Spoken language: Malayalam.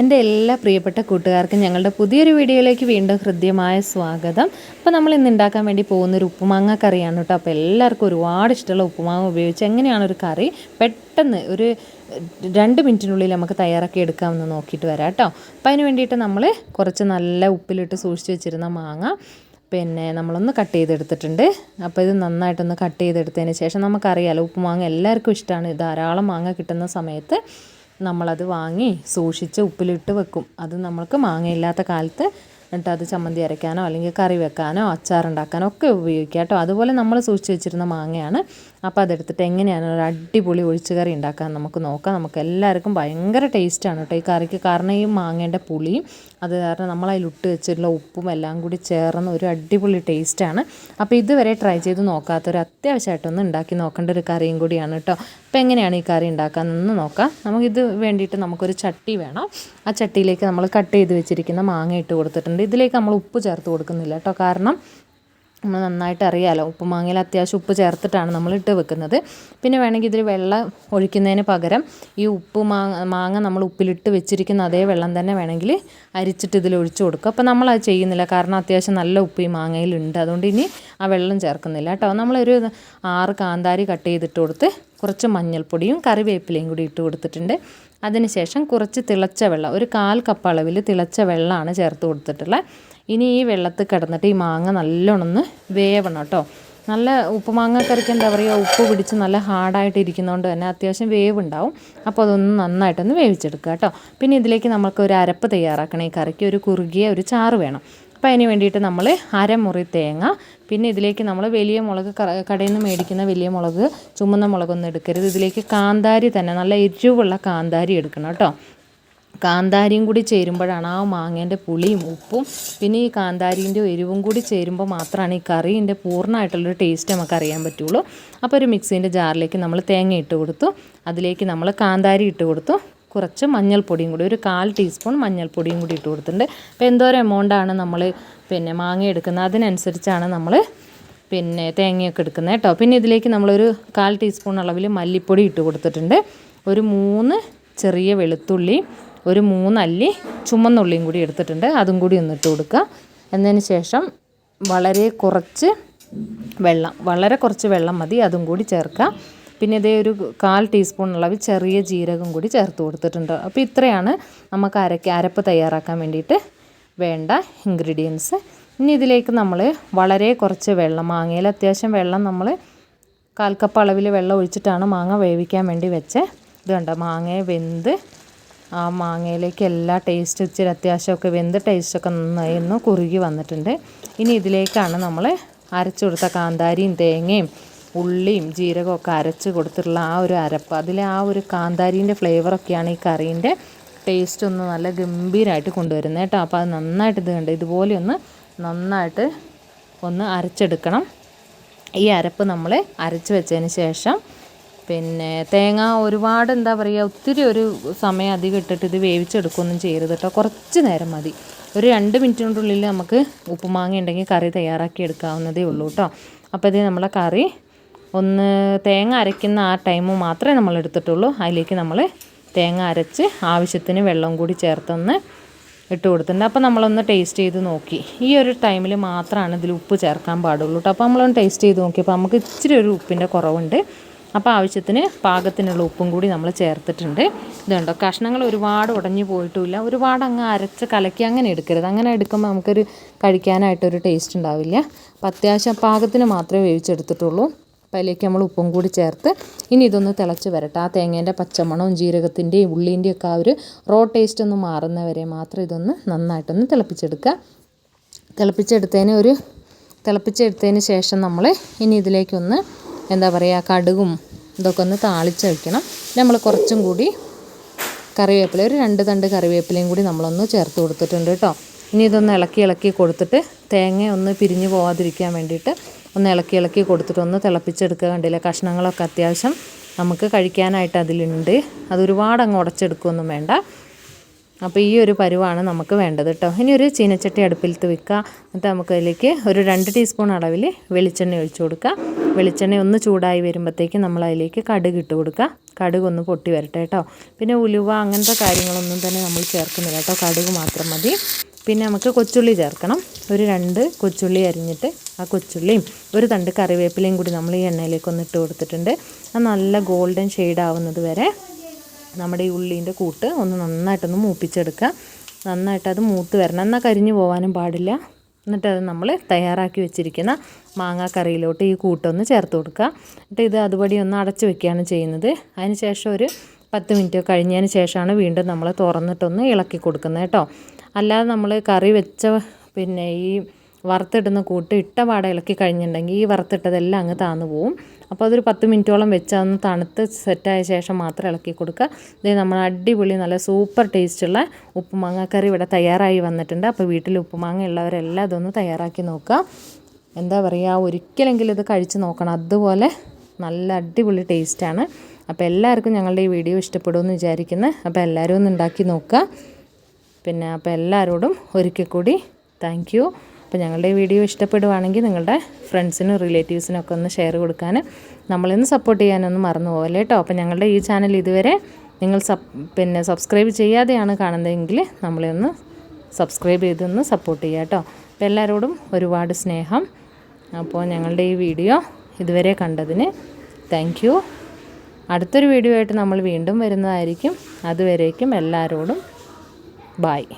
എന്റെ എല്ലാ പ്രിയപ്പെട്ട കൂട്ടുകാർക്കും ഞങ്ങളുടെ പുതിയൊരു വീഡിയോയിലേക്ക് വീണ്ടും ഹൃദ്യമായ സ്വാഗതം. അപ്പോൾ നമ്മൾ ഇന്ന് ഉണ്ടാക്കാൻ വേണ്ടി പോകുന്നൊരു ഉപ്പുമാങ്ങ കറിയാണ് കേട്ടോ. അപ്പോൾ എല്ലാവർക്കും ഒരുപാട് ഇഷ്ടമുള്ള ഉപ്പുമാങ്ങ ഉപയോഗിച്ച് എങ്ങനെയാണ് ഒരു കറി പെട്ടെന്ന് ഒരു രണ്ട് മിനിറ്റിനുള്ളിൽ നമുക്ക് തയ്യാറാക്കി എടുക്കാമെന്ന് നോക്കിയിട്ട് വരാം കേട്ടോ. അപ്പോൾ അതിന് വേണ്ടിയിട്ട് നമ്മൾ കുറച്ച് നല്ല ഉപ്പിലിട്ട് സൂക്ഷിച്ച് വെച്ചിരുന്ന മാങ്ങ പിന്നെ നമ്മളൊന്ന് കട്ട് ചെയ്തെടുത്തിട്ടുണ്ട്. അപ്പോൾ ഇത് നന്നായിട്ടൊന്ന് കട്ട് ചെയ്തെടുത്തതിന് ശേഷം നമുക്കറിയാലോ ഉപ്പുമാങ്ങ എല്ലാവർക്കും ഇഷ്ടമാണ്. ധാരാളം മാങ്ങ കിട്ടുന്ന സമയത്ത് നമ്മളത് വാങ്ങി സൂക്ഷിച്ച് ഉപ്പിലിട്ട് വെക്കും. അത് നമ്മൾക്ക് മാങ്ങയില്ലാത്ത കാലത്ത് എന്നിട്ട് അത് ചമ്മന്തി അരയ്ക്കാനോ അല്ലെങ്കിൽ കറി വെക്കാനോ അച്ചാറുണ്ടാക്കാനോ ഒക്കെ ഉപയോഗിക്കാം കേട്ടോ. അതുപോലെ നമ്മൾ സൂക്ഷിച്ച് വെച്ചിരുന്ന മാങ്ങയാണ്. അപ്പോൾ അതെടുത്തിട്ട് എങ്ങനെയാണ് ഒരു അടിപൊളി ഒഴിച്ചു കറി ഉണ്ടാക്കാൻ നമുക്ക് നോക്കാം. നമുക്ക് എല്ലാവർക്കും ഭയങ്കര ടേസ്റ്റാണ് കേട്ടോ ഈ കറിക്ക്. കാരണം ഈ മാങ്ങേന്റെ പുളിയും അത് കാരണം നമ്മൾ ഇട്ട് വെച്ചിട്ടുള്ള ഉപ്പും എല്ലാം കൂടി ചേർന്ന് ഒരു അടിപൊളി ടേസ്റ്റാണ് അപ്പോൾ ഇതുവരെ ട്രൈ ചെയ്ത് നോക്കാത്തൊരു അത്യാവശ്യമായിട്ടൊന്ന് ഉണ്ടാക്കി നോക്കേണ്ട ഒരു കറിയും കൂടിയാണ് കേട്ടോ. അപ്പോൾ എങ്ങനെയാണ് ഈ കറി ഉണ്ടാക്കാമെന്ന് നോക്കാം. നമുക്കിത് വേണ്ടിയിട്ട് നമുക്കൊരു ചട്ടി വേണം. ആ ചട്ടിയിലേക്ക് നമ്മൾ കട്ട് ചെയ്ത് വെച്ചിരിക്കുന്ന മാങ്ങ ഇട്ട് കൊടുത്തിട്ടുണ്ട്. ഇതിലേക്ക് നമ്മൾ ഉപ്പ് ചേർത്ത് കൊടുക്കുന്നില്ല കേട്ടോ. കാരണം നമ്മൾ നന്നായിട്ട് അറിയാമല്ലോ ഉപ്പ് മാങ്ങയിൽ അത്യാവശ്യം ഉപ്പ് ചേർത്തിട്ടാണ് നമ്മൾ ഇട്ട് വെക്കുന്നത്. പിന്നെ വേണമെങ്കിൽ ഇതിൽ വെള്ളം ഒഴിക്കുന്നതിന് പകരം ഈ ഉപ്പ് മാങ്ങ മാങ്ങ നമ്മൾ ഉപ്പിലിട്ട് വെച്ചിരിക്കുന്ന അതേ വെള്ളം തന്നെ വേണമെങ്കിൽ അരിച്ചിട്ട് ഇതിൽ ഒഴിച്ചു കൊടുക്കുക. അപ്പോൾ അത് ചെയ്യുന്നില്ല. കാരണം അത്യാവശ്യം നല്ല ഉപ്പ് ഈ മാങ്ങയിലുണ്ട് അതുകൊണ്ട് ഇനി ആ വെള്ളം ചേർക്കുന്നില്ല കേട്ടോ. നമ്മളൊരു ആറ് കാന്താരി കട്ട് ചെയ്തിട്ട് കൊടുത്ത് കുറച്ച് മഞ്ഞൾപ്പൊടിയും കറിവേപ്പിലയും കൂടി ഇട്ട് കൊടുത്തിട്ടുണ്ട്. അതിനുശേഷം കുറച്ച് തിളച്ച വെള്ളം ഒരു കാൽ കപ്പ് അളവിൽ തിളച്ച വെള്ളമാണ് ചേർത്ത് കൊടുത്തിട്ടുള്ളത്. ഇനി ഈ വെള്ളത്തിൽ കിടന്നിട്ട് ഈ മാങ്ങ നല്ലോണം ഒന്ന് വേവണം കേട്ടോ. നല്ല ഉപ്പുമാങ്ങ കറിക്ക് എന്താ പറയുക ഉപ്പ് പിടിച്ച് നല്ല ഹാർഡായിട്ട് ഇരിക്കുന്നതുകൊണ്ട് തന്നെ അത്യാവശ്യം വേവ് ഉണ്ടാവും അപ്പോൾ അതൊന്ന് നന്നായിട്ടൊന്ന് വേവിച്ചെടുക്കുക കേട്ടോ. പിന്നെ ഇതിലേക്ക് നമുക്ക് ഒരു അരപ്പ് തയ്യാറാക്കണം. ഈ കറിക്ക് ഒരു കുറുകിയ ഒരു ചാറ് വേണം. അപ്പോൾ അതിന് വേണ്ടിയിട്ട് നമ്മൾ അരമുറി തേങ്ങ പിന്നെ ഇതിലേക്ക് നമ്മൾ വലിയ മുളക് കടയിൽ നിന്ന് മേടിക്കുന്ന വലിയ മുളക് ചുമന്ന മുളകൊന്നും എടുക്കരുത്. ഇതിലേക്ക് കാന്താരി തന്നെ നല്ല എരിവുള്ള കാന്താരി എടുക്കണം കേട്ടോ. കാന്താരിയും കൂടി ചേരുമ്പോഴാണ് ആ മാങ്ങേന്റെ പുളിയും ഉപ്പും പിന്നെ ഈ കാന്താരീന്റെ എരിവും കൂടി ചേരുമ്പോൾ മാത്രമാണ് ഈ കറീന്റെ പൂർണമായിട്ടുള്ളൊരു ടേസ്റ്റ് നമുക്ക് അറിയാൻ പറ്റുള്ളൂ. അപ്പോൾ ഒരു മിക്സീന്റെ ജാറിലേക്ക് നമ്മൾ തേങ്ങ ഇട്ട് കൊടുത്തു. അതിലേക്ക് നമ്മൾ കാന്താരി ഇട്ട് കൊടുത്തു. കുറച്ച് മഞ്ഞൾപ്പൊടിയും കൂടി ഒരു കാൽ ടീസ്പൂൺ മഞ്ഞൾപ്പൊടിയും കൂടി ഇട്ട് കൊടുത്തിട്ടുണ്ട്. അപ്പോൾ എന്തോരം എമൗണ്ടാണ് നമ്മൾ പിന്നെ മാങ്ങ എടുക്കുന്നത്? അതിനനുസരിച്ചാണ് നമ്മൾ പിന്നെ തേങ്ങയൊക്കെ എടുക്കുന്നത് കേട്ടോ. പിന്നെ ഇതിലേക്ക് നമ്മളൊരു കാൽ ടീസ്പൂൺ അളവിൽ മല്ലിപ്പൊടി ഇട്ട് കൊടുത്തിട്ടുണ്ട്. ഒരു മൂന്ന് ചെറിയ വെളുത്തുള്ളി ഒരു മൂന്നല്ലി ചുമന്നുള്ളിയും കൂടി എടുത്തിട്ടുണ്ട്. അതും കൂടി ഒന്ന് ഇട്ട് കൊടുക്കുക. എന്നതിന് ശേഷം വളരെ കുറച്ച് വെള്ളം വളരെ കുറച്ച് വെള്ളം മതി. അതും കൂടി ചേർക്കുക. പിന്നെ ഇതേ ഒരു കാൽ ടീസ്പൂൺ അളവ് ചെറിയ ജീരകം കൂടി ചേർത്ത് കൊടുത്തിട്ടുണ്ട്. അപ്പോൾ ഇത്രയാണ് നമുക്ക് അരക്ക് അരപ്പ് തയ്യാറാക്കാൻ വേണ്ടിയിട്ട് വേണ്ട ഇൻഗ്രീഡിയൻസ് ഇനി ഇതിലേക്ക് നമ്മൾ വളരെ കുറച്ച് വെള്ളം മാങ്ങയിൽ അത്യാവശ്യം വെള്ളം നമ്മൾ കാൽ കപ്പ് അളവിൽ വെള്ളം ഒഴിച്ചിട്ടാണ് മാങ്ങ വേവിക്കാൻ വേണ്ടി വെച്ചത് ഇത് കണ്ട? മാങ്ങയെ വെന്ത് ആ മാങ്ങയിലേക്ക് എല്ലാ ടേസ്റ്റ് ഇച്ചിരി അത്യാവശ്യമൊക്കെ വെന്ത് ടേസ്റ്റൊക്കെ നന്നായി ഒന്ന് കുറുകി വന്നിട്ടുണ്ട്. ഇനി ഇതിലേക്കാണ് നമ്മൾ അരച്ചു കൊടുത്ത കാന്താരിയും തേങ്ങയും ഉള്ളിയും ജീരകമൊക്കെ അരച്ച് കൊടുത്തിട്ടുള്ള ആ ഒരു അരപ്പ്. അതിലെ ആ ഒരു കാന്താരീന്റെ ഫ്ലേവറൊക്കെയാണ് ഈ കറീന്റെ ടേസ്റ്റ് ഒന്ന് നല്ല ഗംഭീരമായിട്ട് കൊണ്ടുവരുന്നത് കേട്ടോ. അപ്പോൾ അത് നന്നായിട്ട് ഇത് കണ്ട് ഇതുപോലെ ഒന്ന് നന്നായിട്ട് ഒന്ന് അരച്ചെടുക്കണം. ഈ അരപ്പ് നമ്മൾ അരച്ച് വെച്ചതിന് ശേഷം പിന്നെ തേങ്ങ ഒരുപാട് എന്താ പറയുക ഒത്തിരി ഒരു സമയം അധികം ഇട്ടിട്ട് ഇത് വേവിച്ചെടുക്കുകയൊന്നും ചെയ്യരുത് കേട്ടോ. കുറച്ച് നേരം മതി. ഒരു രണ്ട് മിനിറ്റിനുള്ളിൽ നമുക്ക് ഉപ്പുമാങ്ങ ഉണ്ടെങ്കിൽ കറി തയ്യാറാക്കി എടുക്കാവുന്നതേ ഉള്ളൂ കേട്ടോ. അപ്പോൾ ഇത് നമ്മളെ കറി ഒന്ന് തേങ്ങ അരയ്ക്കുന്ന ആ ടൈം മാത്രമേ നമ്മൾ എടുത്തിട്ടുള്ളൂ. അതിലേക്ക് നമ്മൾ തേങ്ങ അരച്ച് ആവശ്യത്തിന് വെള്ളം കൂടി ചേർത്തൊന്ന് ഇട്ട് കൊടുത്തിട്ടുണ്ട്. അപ്പോൾ നമ്മളൊന്ന് ടേസ്റ്റ് ചെയ്ത് നോക്കി. ഈ ഒരു ടൈമിൽ മാത്രമാണ് ഇതിൽ ഉപ്പ് ചേർക്കാൻ പാടുള്ളൂ കേട്ടോ. അപ്പോൾ നമ്മളൊന്ന് ടേസ്റ്റ് ചെയ്ത് നോക്കിയപ്പോൾ നമുക്ക് ഇച്ചിരി ഒരു ഉപ്പിന്റെ കുറവുണ്ട്. അപ്പോൾ ആവശ്യത്തിന് പാകത്തിനുള്ള ഉപ്പും കൂടി നമ്മൾ ചേർത്തിട്ടുണ്ട്. ഇതുണ്ടോ? കഷ്ണങ്ങൾ ഒരുപാട് ഉടഞ്ഞു പോയിട്ടുമില്ല. ഒരുപാട് അങ്ങ് അരച്ച് കലക്കി അങ്ങനെ എടുക്കരുത്. അങ്ങനെ എടുക്കുമ്പോൾ നമുക്കൊരു കഴിക്കാനായിട്ടൊരു ടേസ്റ്റ് ഉണ്ടാവില്ല. അപ്പോൾ അത്യാവശ്യം പാകത്തിന് മാത്രമേ വേവിച്ചെടുത്തിട്ടുള്ളൂ. അപ്പോൾ അതിലേക്ക് നമ്മൾ ഉപ്പും കൂടി ചേർത്ത് ഇനി ഇതൊന്ന് തിളച്ച് വരട്ടെ. ആ തേങ്ങേന്റെ പച്ചമണവും ജീരകത്തിന്റെയും ഉള്ളീന്റെയും ഒക്കെ ആ ഒരു റോ ടേസ്റ്റ് ഒന്ന് മാറുന്നവരെ മാത്രം ഇതൊന്ന് നന്നായിട്ടൊന്ന് തിളപ്പിച്ചെടുക്കുക. തിളപ്പിച്ചെടുത്തതിന് ഒരു തിളപ്പിച്ചെടുത്തതിന് ശേഷം നമ്മൾ ഇനി ഇതിലേക്കൊന്ന് എന്താ പറയുക കടുകും ഇതൊക്കെ ഒന്ന് താളിച്ച് വയ്ക്കണം നമ്മൾ കുറച്ചും കൂടി കറിവേപ്പില ഒരു രണ്ട് തണ്ട് കറിവേപ്പിലയും കൂടി നമ്മളൊന്ന് ചേർത്ത് കൊടുത്തിട്ടുണ്ട് കേട്ടോ. ഇനി ഇതൊന്ന് ഇളക്കി ഇളക്കി കൊടുത്തിട്ട് തേങ്ങ ഒന്ന് പിരിഞ്ഞു പോവാതിരിക്കാൻ വേണ്ടിയിട്ട് ഒന്ന് ഇളക്കി ഇളക്കി കൊടുത്തിട്ട് ഒന്ന് തിളപ്പിച്ചെടുക്കുക. കണ്ടില്ല കഷ്ണങ്ങളൊക്കെ അത്യാവശ്യം നമുക്ക് കഴിക്കാനായിട്ട് അതിലുണ്ട്. അതൊരുപാട് അങ്ങ് ഉടച്ചെടുക്കുകയൊന്നും വേണ്ട. അപ്പോൾ ഈ ഒരു പരുവാണ് നമുക്ക് വേണ്ടത് കേട്ടോ ഇനി ഒരു ചീനച്ചട്ടി അടുപ്പിലത്ത് വെക്കുക. എന്നിട്ട് നമുക്ക് അതിലേക്ക് ഒരു രണ്ട് ടീസ്പൂൺ അളവിൽ വെളിച്ചെണ്ണ ഒഴിച്ചു കൊടുക്കുക. വെളിച്ചെണ്ണ ഒന്ന് ചൂടായി വരുമ്പോഴത്തേക്ക് നമ്മൾ അതിലേക്ക് കടുക് ഇട്ട് കൊടുക്കുക. കടുക് ഒന്ന് പൊട്ടി വരട്ടെ കേട്ടോ പിന്നെ ഉലുവ അങ്ങനത്തെ കാര്യങ്ങളൊന്നും തന്നെ നമ്മൾ ചേർക്കുന്നില്ല കേട്ടോ കടുക് മാത്രം മതി. പിന്നെ നമുക്ക് കൊച്ചുള്ളി ചേർക്കണം. ഒരു രണ്ട് കൊച്ചുള്ളി അരിഞ്ഞിട്ട് ആ കൊച്ചുള്ളിയും ഒരു തണ്ട് കറിവേപ്പിലയും കൂടി നമ്മൾ ഈ എണ്ണയിലേക്ക് ഒന്ന് ഇട്ട് കൊടുത്തിട്ടുണ്ട്. അത് നല്ല ഗോൾഡൻ ഷെയ്ഡ് ആവുന്നത് വരെ നമ്മുടെ ഈ ഉള്ളീന്റെ കൂട്ട് ഒന്ന് നന്നായിട്ടൊന്ന് മൂപ്പിച്ചെടുക്കുക. നന്നായിട്ട് അത് മൂത്ത് വരണം. എന്നാൽ കരിഞ്ഞു പോകാനും പാടില്ല. എന്നിട്ട് അത് നമ്മൾ തയ്യാറാക്കി വെച്ചിരിക്കുന്ന മാങ്ങാ കറിയിലോട്ട് ഈ കൂട്ടൊന്ന് ചേർത്ത് കൊടുക്കുക. എന്നിട്ട് ഇത് അതുപടി ഒന്ന് അടച്ച് വെക്കുകയാണ് ചെയ്യുന്നത്. അതിന് ശേഷം ഒരു പത്ത് മിനിറ്റ് കഴിഞ്ഞതിന് ശേഷമാണ് വീണ്ടും നമ്മൾ തുറന്നിട്ടൊന്ന് ഇളക്കി കൊടുക്കുന്നത് കേട്ടോ. അല്ലാതെ നമ്മൾ കറി വെച്ച പിന്നെ ഈ വറുത്തിടുന്ന കൂട്ട് ഇട്ട പാടെ ഇളക്കി കഴിഞ്ഞിട്ടുണ്ടെങ്കിൽ ഈ വറുത്തിട്ടതെല്ലാം അങ്ങ് താന്നു പോവും. അപ്പോൾ അതൊരു പത്ത് മിനിറ്റോളം വെച്ച് അതൊന്ന് തണുത്ത് സെറ്റായ ശേഷം മാത്രം ഇളക്കി കൊടുക്കുക. ഇത് നമ്മൾ അടിപൊളി നല്ല സൂപ്പർ ടേസ്റ്റുള്ള ഉപ്പുമാങ്ങക്കറി ഇവിടെ തയ്യാറായി വന്നിട്ടുണ്ട്. അപ്പോൾ വീട്ടിൽ ഉപ്പുമാങ്ങ ഉള്ളവരെല്ലാം അതൊന്ന് തയ്യാറാക്കി നോക്കുക. എന്താ പറയുക ഒരിക്കലെങ്കിലും ഇത് കഴിച്ച് നോക്കണം. അതുപോലെ നല്ല അടിപൊളി ടേസ്റ്റാണ്. അപ്പോൾ എല്ലാവർക്കും ഞങ്ങളുടെ ഈ വീഡിയോ ഇഷ്ടപ്പെടുമെന്ന് വിചാരിക്കുന്നു. അപ്പോൾ എല്ലാവരും ഒന്ന് ഉണ്ടാക്കി നോക്കുക. പിന്നെ അപ്പോൾ എല്ലാവരോടും ഒരിക്കൽ കൂടി താങ്ക് അപ്പോൾ ഞങ്ങളുടെ ഈ വീഡിയോ ഇഷ്ടപ്പെടുവാണെങ്കിൽ നിങ്ങളുടെ ഫ്രണ്ട്സിനും റിലേറ്റീവ്സിനും ഒക്കെ ഒന്ന് ഷെയർ കൊടുക്കാൻ നമ്മളിന്ന് സപ്പോർട്ട് ചെയ്യാനൊന്നും മറന്നു പോകല്ലേ കേട്ടോ. അപ്പോൾ ഞങ്ങളുടെ ഈ ചാനൽ ഇതുവരെ നിങ്ങൾ സബ് പിന്നെ സബ്സ്ക്രൈബ് ചെയ്യാതെയാണ് കാണുന്നതെങ്കിൽ നമ്മളെ ഒന്ന് സബ്സ്ക്രൈബ് ചെയ്തൊന്ന് സപ്പോർട്ട് ചെയ്യുക കേട്ടോ. അപ്പോൾ എല്ലാവരോടും ഒരുപാട് സ്നേഹം. അപ്പോൾ ഞങ്ങളുടെ ഈ വീഡിയോ ഇതുവരെ കണ്ടതിന് താങ്ക് യു അടുത്തൊരു വീഡിയോ ആയിട്ട് നമ്മൾ വീണ്ടും വരുന്നതായിരിക്കും. അതുവരേക്കും എല്ലാവരോടും ബായ്